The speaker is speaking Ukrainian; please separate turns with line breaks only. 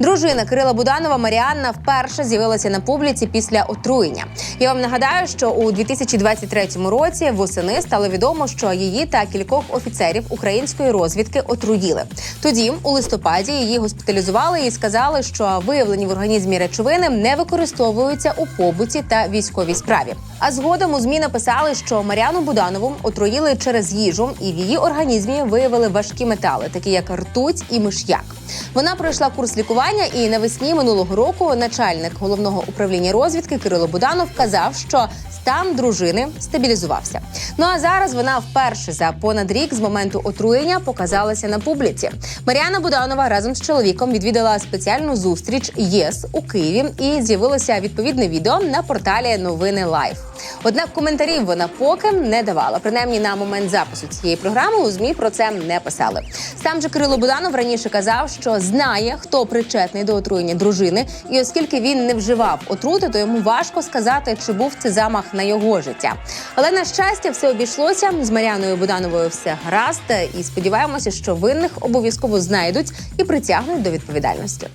Дружина Кирила Буданова Маріанна вперше з'явилася на публіці після отруєння. Я вам нагадаю, що у 2023 році восени стало відомо, що її та кількох офіцерів української розвідки отруїли. Тоді, у листопаді, її госпіталізували і сказали, що виявлені в організмі речовини не використовуються у побуті та військовій справі. А згодом у змі написали, що Маріану Буданову отруїли через їжу, і в її організмі виявили важкі метали, такі як ртуть і миш'як. Вона пройшла курс лікування, і навесні минулого року начальник головного управління розвідки Кирило Буданов казав, що стан дружини стабілізувався. Ну а зараз вона вперше за понад рік з моменту отруєння показалася на публіці. Мар'яна Буданова разом з чоловіком відвідала спеціальну зустріч ЄС у Києві і з'явилося відповідне відео на порталі Новини Лайф. Однак коментарів вона поки не давала. Принаймні на момент запису цієї програми у змі про це не писали. Сам же Кирило Буданов раніше казав, що знає, хто причетний до отруєння дружини, і оскільки він не вживав отрути, то йому важко сказати, чи був це замах на його життя. Але на щастя, все обійшлося з Маріаною Будановою. Все гаразд, і сподіваємося, що винних обов'язково знайдуть і притягнуть до відповідальності.